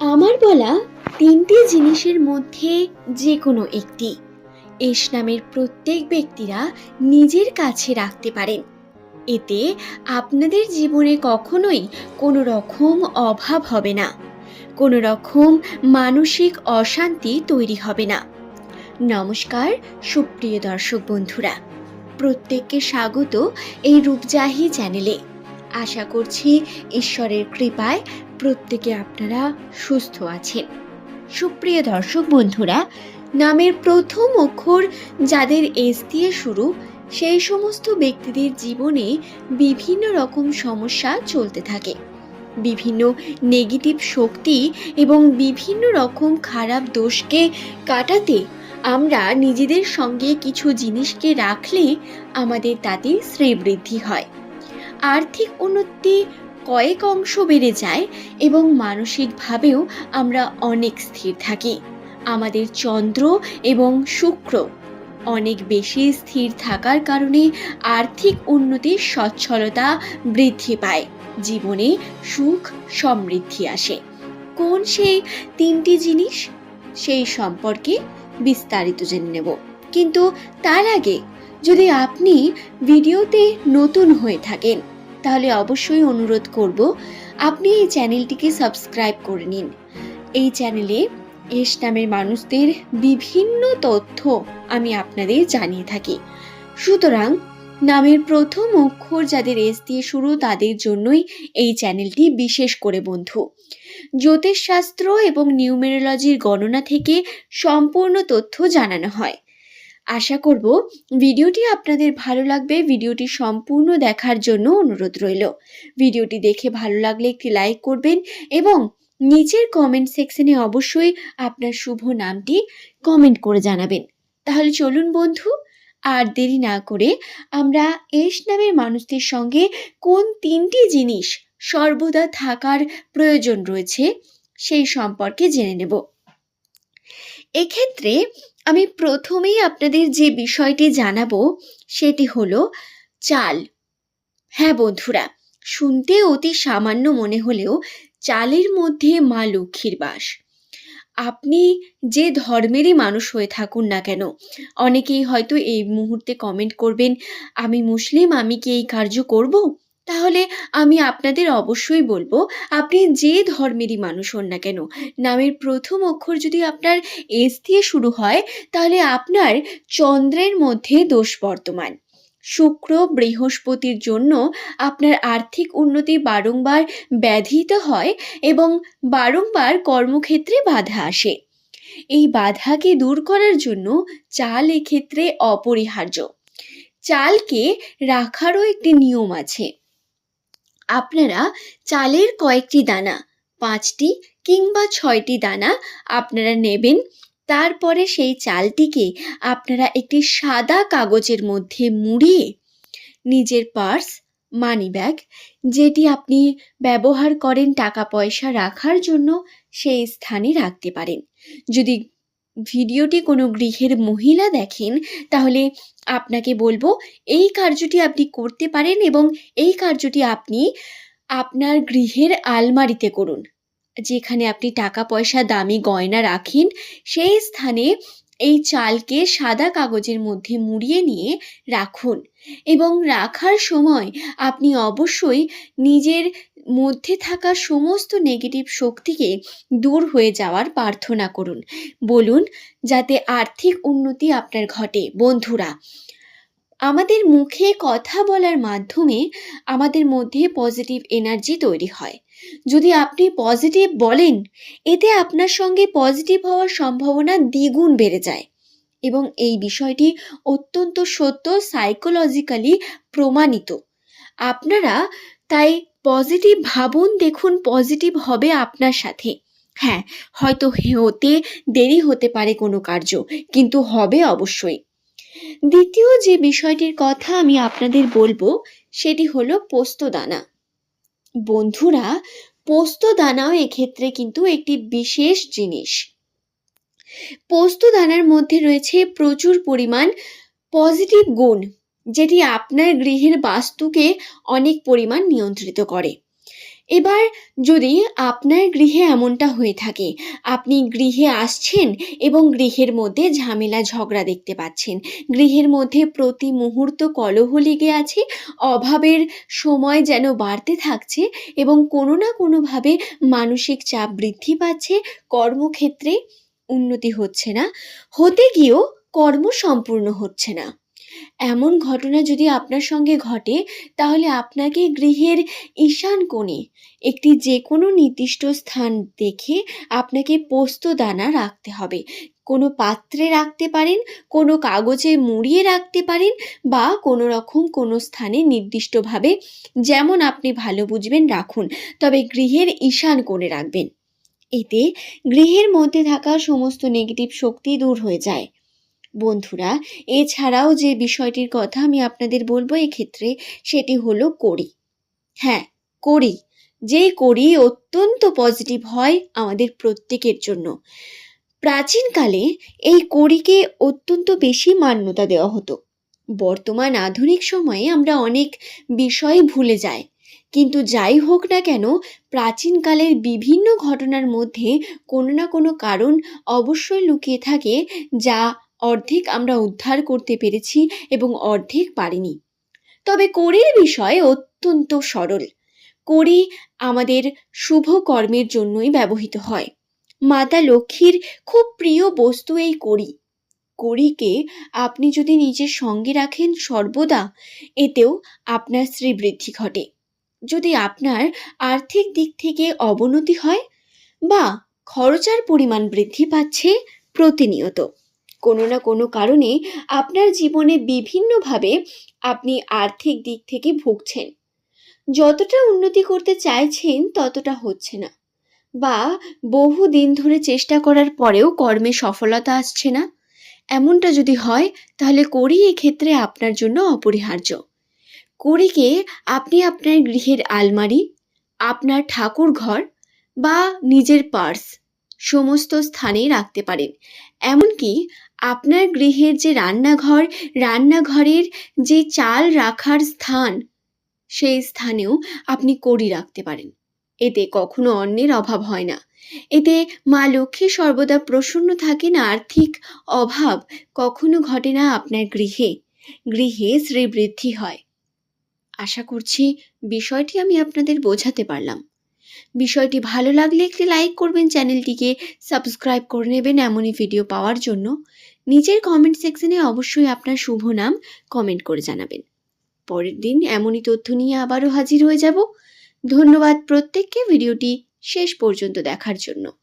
আমার বলা তিনটি জিনিসের মধ্যে যে কোনো একটি। এস নামের প্রত্যেক ব্যক্তিরা নিজের কাছে রাখতে পারেন। এতে আপনাদের জীবনে কখনোই কোনো রকম অভাব হবে না। কোনো রকম মানসিক অশান্তি তৈরি হবে না। নমস্কার, সুপ্রিয় দর্শক বন্ধুরা। প্রত্যেককে স্বাগত এই রূপজাহি চ্যানেলে। আশা করছি ঈশ্বরের কৃপায় প্রত্যেকে আপনারা সুস্থ আছেন। সুপ্রিয় দর্শক বন্ধুরা, নামের প্রথম অক্ষর যাদের এস দিয়ে শুরু, সেই সমস্ত ব্যক্তিদের জীবনে বিভিন্ন রকম সমস্যা চলতে থাকে। বিভিন্ন নেগেটিভ শক্তি এবং বিভিন্ন রকম খারাপ দোষকে কাটাতে আমরা নিজেদের সঙ্গে কিছু জিনিসকে রাখলে আমাদের তাতে শ্রীবৃদ্ধি হয়। আর্থিক উন্নতি কয়েক অংশ বেড়ে যায় এবং মানসিকভাবেও আমরা অনেক স্থির থাকি। আমাদের চন্দ্র এবং শুক্র অনেক বেশি স্থির থাকার কারণে আর্থিক উন্নতির সচ্ছলতা বৃদ্ধি পায়। জীবনে সুখ সমৃদ্ধি আসে। কোন সেই তিনটি জিনিস? সেই সম্পর্কে বিস্তারিত জেনে নেব। কিন্তু তার আগে যদি আপনি ভিডিওতে নতুন হয়ে থাকেন তাহলে অবশ্যই অনুরোধ করব, আপনি এই চ্যানেলটিকে সাবস্ক্রাইব করে নিন। এই চ্যানেলে এস নামের মানুষদের বিভিন্ন তথ্য আমি আপনাদের জানিয়ে থাকি। সুতরাং নামের প্রথম অক্ষর যাদের এস দিয়ে শুরু, তাদের জন্যই এই চ্যানেলটি বিশেষ করে বন্ধু। জ্যোতিষশাস্ত্র এবং নিউমেরোলজির গণনা থেকে সম্পূর্ণ তথ্য জানানো হয়। আশা করব ভিডিওটি আপনাদের ভালো লাগবে। ভিডিওটি সম্পূর্ণ দেখার জন্য অনুরোধ রইল। ভিডিওটি দেখে ভালো লাগলে একটি লাইক করবেন এবং নিচের কমেন্ট সেকশনে অবশ্যই আপনার শুভ নামটি কমেন্ট করে জানাবেন। তাহলে চলুন বন্ধু, আর দেরি না করে আমরা এস নামের মানুষদের সঙ্গে কোন তিনটি জিনিস সর্বদা থাকার প্রয়োজন রয়েছে সেই সম্পর্কে জেনে নেব। এক্ষেত্রে আমি প্রথমেই আপনাদের যে বিষয়টি জানাব, সেটি হলো চাল। হ্যাঁ বন্ধুরা, শুনতে অতি সামান্য মনে হলেও চালের মধ্যে মা লক্ষ্মীর বাস। আপনি যে ধর্মেরই মানুষ হয়ে থাকুন না কেন, অনেকেই হয়তো এই মুহূর্তে কমেন্ট করবেন, আমি মুসলিম, আমি কি এই কার্য করব? তাহলে আমি আপনাদের অবশ্যই বলব, আপনি যে ধর্মেরই মানুষ হন না কেন, নামের প্রথম অক্ষর যদি আপনার এস দিয়ে শুরু হয়, তাহলে আপনার চন্দ্রের মধ্যে দোষ বর্তমান। শুক্র বৃহস্পতির জন্য আপনার আর্থিক উন্নতি বারংবার ব্যাধিত হয় এবং বারংবার কর্মক্ষেত্রে বাধা আসে। এই বাধাকে দূর করার জন্য চাল এক্ষেত্রে অপরিহার্য। চালকে রাখারও একটি নিয়ম আছে। আপনারা চালের কয়েকটি দানা, পাঁচটি কিংবা ছয়টি দানা আপনারা নেবেন। তারপরে সেই চালটিকে আপনারা একটি সাদা কাগজের মধ্যে মুড়িয়ে নিজের পার্স মানি ব্যাগ যেটি আপনি ব্যবহার করেন টাকা পয়সা রাখার জন্য সেই স্থানে রাখতে পারেন। যদি ভিডিওটি কোনো গৃহের মহিলা দেখেন, তাহলে আপনাকে বলব এই কার্যটি আপনি করতে পারেন এবং এই কার্যটি আপনি আপনার গৃহের আলমারিতে করুন। যেখানে আপনি টাকা পয়সা দামি গয়না রাখেন, সেই স্থানে এই চালকে সাদা কাগজের মধ্যে মুড়িয়ে নিয়ে রাখুন এবং রাখার সময় আপনি অবশ্যই নিজের মধ্যে থাকা সমস্ত নেগেটিভ শক্তিকে দূর হয়ে যাওয়ার প্রার্থনা করুন। বলুন, যাতে আর্থিক উন্নতি আপনার ঘটে। বন্ধুরা, আমাদের মুখে কথা বলার মাধ্যমে আমাদের মধ্যে পজিটিভ এনার্জি তৈরি হয়। যদি আপনি পজিটিভ বলেন, এতে আপনার সঙ্গে পজিটিভ হওয়ার সম্ভাবনা দ্বিগুণ বেড়ে যায় এবং এই বিষয়টি অত্যন্ত সত্য সাইকোলজিক্যালি প্রমাণিত। আপনারা তাই পজিটিভ ভাবুন, দেখুন পজিটিভ হবে আপনার সাথে। হ্যাঁ হয়তো হতে দেরি হতে পারে কোনো কার্য, কিন্তু হবে অবশ্যই। দ্বিতীয় যে বিষয়টির কথা আমি আপনাদের বলব, সেটি হলো পোস্তদানা। বন্ধুরা, পোস্তদানাও এক্ষেত্রে কিন্তু একটি বিশেষ জিনিস। পোস্তদানার মধ্যে রয়েছে প্রচুর পরিমাণ পজিটিভ গুণ। যেটি আপনার গৃহের বাস্তুকে অনেক পরিমাণ নিয়ন্ত্রিত করে। এবার যদি আপনার গৃহে এমনটা হয়ে থাকে, আপনি গৃহে আসছেন এবং গৃহের মধ্যে ঝামেলা, ঝগড়া দেখতে পাচ্ছেন। গৃহের মধ্যে প্রতি মুহূর্ত কলহ লেগে আছে, অভাবের সময় যেন বাড়তে থাকছে এবং কোনো না কোনোভাবে মানসিক চাপ বৃদ্ধি পাচ্ছে, কর্মক্ষেত্রে উন্নতি হচ্ছে না, হতে গিয়েও কর্ম সম্পূর্ণ হচ্ছে না। এমন ঘটনা যদি আপনার সঙ্গে ঘটে, তাহলে আপনাকে গৃহের ঈশান কোণে একটি যে কোনো নির্দিষ্ট স্থান দেখে আপনাকে পোস্ত দানা রাখতে হবে। কোনো পাত্রে রাখতে পারেন, কোনো কাগজে মুড়িয়ে রাখতে পারেন বা কোনো রকম কোনো স্থানে নির্দিষ্টভাবে যেমন আপনি ভালো বুঝবেন রাখুন, তবে গৃহের ঈশান কোণে রাখবেন। এতে গৃহের মধ্যে থাকা সমস্ত নেগেটিভ শক্তি দূর হয়ে যায়। বন্ধুরা, এছাড়াও যে বিষয়টির কথা আমি আপনাদের বলব এক্ষেত্রে সেটি হলো কড়ি। হ্যাঁ করি যেই কড়ি অত্যন্ত পজিটিভ হয় আমাদের প্রত্যেকের জন্য। প্রাচীনকালে এই কড়িকে অত্যন্ত বেশি মান্যতা দেওয়া হতো। বর্তমান আধুনিক সময়ে আমরা অনেক বিষয় ভুলে যাই। কিন্তু যাই হোক না কেন, প্রাচীনকালের বিভিন্ন ঘটনার মধ্যে কোনো না কোনো কারণ অবশ্যই লুকিয়ে থাকে যা অর্ধেক আমরা উদ্ধার করতে পেরেছি এবং অর্ধেক পারিনি। তবে কড়ির বিষয় অত্যন্ত সরল। কড়ি আমাদের শুভ কর্মের জন্যই ব্যবহৃত হয়। মাতা লক্ষ্মীর খুব প্রিয় বস্তু এই কড়ি কড়িকে আপনি যদি নিজের সঙ্গে রাখেন সর্বদা, এতেও আপনার শ্রীবৃদ্ধি ঘটে। যদি আপনার আর্থিক দিক থেকে অবনতি হয় বা খরচার পরিমাণ বৃদ্ধি পাচ্ছে প্রতিনিয়ত। কোনো না কোনো কারণে আপনার জীবনে বিভিন্নভাবে আপনি আর্থিক দিক থেকে ভুগছেন। যতটা উন্নতি করতে চাইছেন ততটা হচ্ছে না বা বহু দিন ধরে চেষ্টা করার পরেও কর্মে সফলতা আসছে না। এমনটা যদি হয় তাহলে করি এক্ষেত্রে আপনার জন্য অপরিহার্য। কড়িকে আপনি আপনার গৃহের আলমারি, আপনার ঠাকুর ঘর বা নিজের পার্স সমস্ত স্থানেই রাখতে পারেন। এমনকি আপনার গৃহের যে রান্নাঘর, রান্নাঘরের যে চাল রাখার স্থান, সেই স্থানেও আপনি কড়ি রাখতে পারেন। এতে কখনো অন্যের অভাব হয় না। এতে মা লক্ষ্মী সর্বদা প্রসন্ন থাকেন, আর্থিক অভাব কখনো ঘটে না আপনার গৃহে। গৃহে শ্রীবৃদ্ধি হয়। আশা করছি বিষয়টি আমি আপনাদের বোঝাতে পারলাম। বিষয়টি ভালো লাগলে একটি লাইক করবেন, চ্যানেলটিকে সাবস্ক্রাইব করে নেবেন এমনই ভিডিও পাওয়ার জন্য। নিজের কমেন্ট সেকশনে অবশ্যই আপনার শুভ নাম কমেন্ট করে জানাবেন। পরের দিন এমনই তথ্য নিয়ে আবারও হাজির হয়ে যাব। ধন্যবাদ প্রত্যেককে, ভিডিওটি শেষ পর্যন্ত দেখার জন্য।